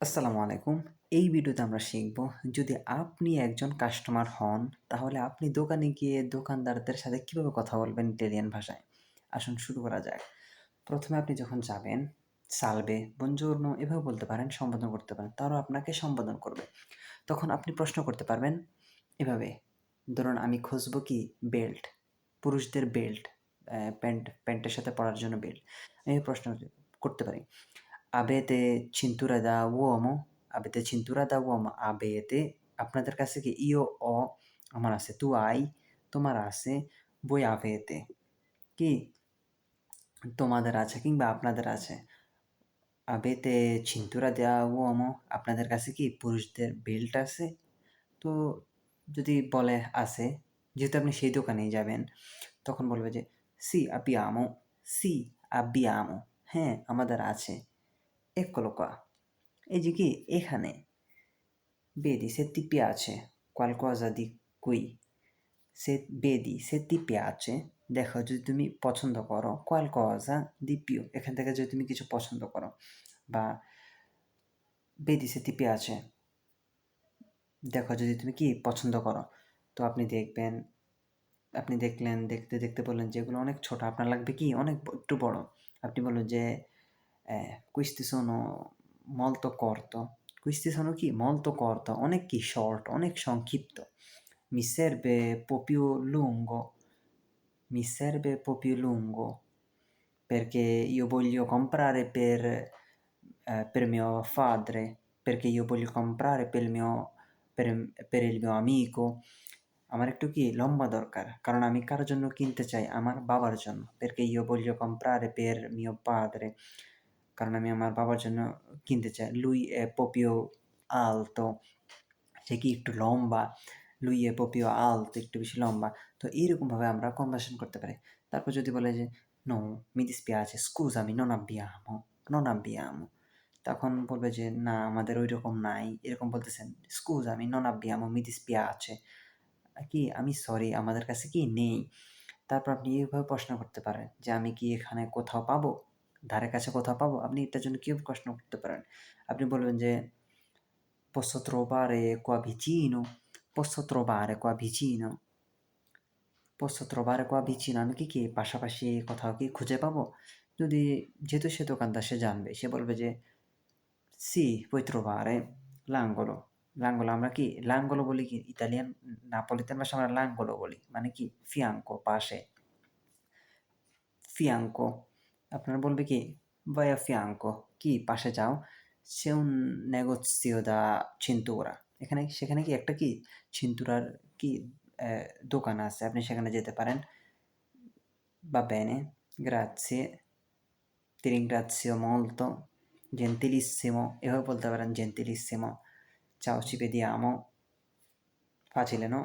আসসালামু আলাইকুম। এই ভিডিওতে আমরা শিখব যদি আপনি একজন কাস্টমার হন, তাহলে আপনি দোকানে গিয়ে দোকানদারদের সাথে কীভাবে কথা বলবেন ইটালিয়ান ভাষায়। আসুন শুরু করা যাক। প্রথমে আপনি যখন যাবেন, সালভে, বুongiorno এভাবে বলতে পারেন, সম্বোধন করতে পারেন। তারও আপনাকে সম্বোধন করবে। তখন আপনি প্রশ্ন করতে পারবেন এভাবে, ধরুন আমি খুঁজবো কি বেল্ট, পুরুষদের বেল্ট, প্যান্ট প্যান্টের সাথে পরার জন্য বেল্ট। আমি প্রশ্ন করতে পারি আবেতে cintura da uomo? আবেতে cintura da uomo? আবেতে আপনাদের কাছে কি ইও অ আমার আছে তু আই তোমার আছে voi avete. কি তোমাদের আছে কিংবা আপনাদের আছে আবেতে cintura da uomo? আপনাদের কাছে কি পুরুষদের বেল্ট আছে? তো যদি বলে আছে, যেহেতু আপনি সেই দোকানেই যাবেন, তখন বলবে যে সি abbiamo. C abbiamo. হ্যাঁ আমাদের আছে। Eccolo এই যে কি, এখানে। vedi se ti piace qualcosa di qui se vedi se ti piace দেখো, যদি তুমি পছন্দ করো qualcosa di più এখান থেকে যদি তুমি কিছু পছন্দ করো, বা vedi se ti piace দেখো, যদি তুমি কি পছন্দ করো, তো আপনি দেখবেন, আপনি দেখলেন, দেখতে দেখতে বললেন যে এগুলো অনেক ছোট, আপনার লাগবে কি? অনেক একটু বড়। আপনি বললেন যে eh, questi sono molto corto. Questi sono chi? Molto corto, অনেক কি short, অনেক সংক্ষিপ্ত. Mi serve un po' più lungo. Mi serve un po' più lungo perché io voglio comprare per, eh, per mio padre, perché io voglio comprare per il mio, per, per il mio amico. আমার একটু কি লম্বা দরকার কারণ আমি কারোর জন্য কিনতে চাই আমার বাবার জন্য perché io voglio comprare per mio padre কারণ আমি আমার বাবার জন্য কিনতে চাই। লুই, এ, পপিও আল তো সে কি একটু লম্বা? লুই, এ, পপিও আল তো একটু বেশি লম্বা। তো এইরকমভাবে আমরা কনভার্সন করতে পারি। তারপর যদি বলে যে, নো, মিদিস মি dispiace scusami non abbiamo non abbiamo তখন বলবে যে, না, আমাদের ওই রকম নাই। এরকম বলতেছেন স্কুজ আমি scusami non abbiamo mi আছে। কি, আমি সরি আমাদের কাছে কি নেই? তারপর আপনি এইভাবে প্রশ্ন করতে পারেন যে, আমি কি এখানে কোথাও পাবো? ধারে কাছে কোথাও পাবো? আপনি এটার জন্য কীভাবে প্রশ্ন করতে পারেন? আপনি বলবেন যে posso trovare qua vicino posso trovare qua vicino posso trovare qua vicino আমি কি কি পাশাপাশি কোথাও কি খুঁজে পাবো? যদি যেহেতু সে দোকানদার, সে জানবে। সে বলবে যে, সি puoi trovare l'angolo লাঙ্গলো আমরা কি? লাঙ্গলো বলি কি? ইতালিয়ান, নাপলিতান ভাষা আমরা লাঙ্গলো বলি। মানে কি? ফিয়াঙ্কো, পাশে। ফিয়াঙ্কো। আপনার বলবে কি বায়া ফিয়াঙ্কো কি, পাশে যাও। সেও নেগোসিও দা ছিন্তুরা এখানে, সেখানে কি একটা কি ছিন্তুরার কি দোকান আছে? আপনি সেখানে যেতে পারেন। বা বেনে গ্রাচে তিরিং গ্রাচিও মলতো, জেন্তিলিসিমো, এভাবে বলতে পারেন জেন্তিলিসিমো চাও চিপে দিয়ে আমো ফাঁচিলেনও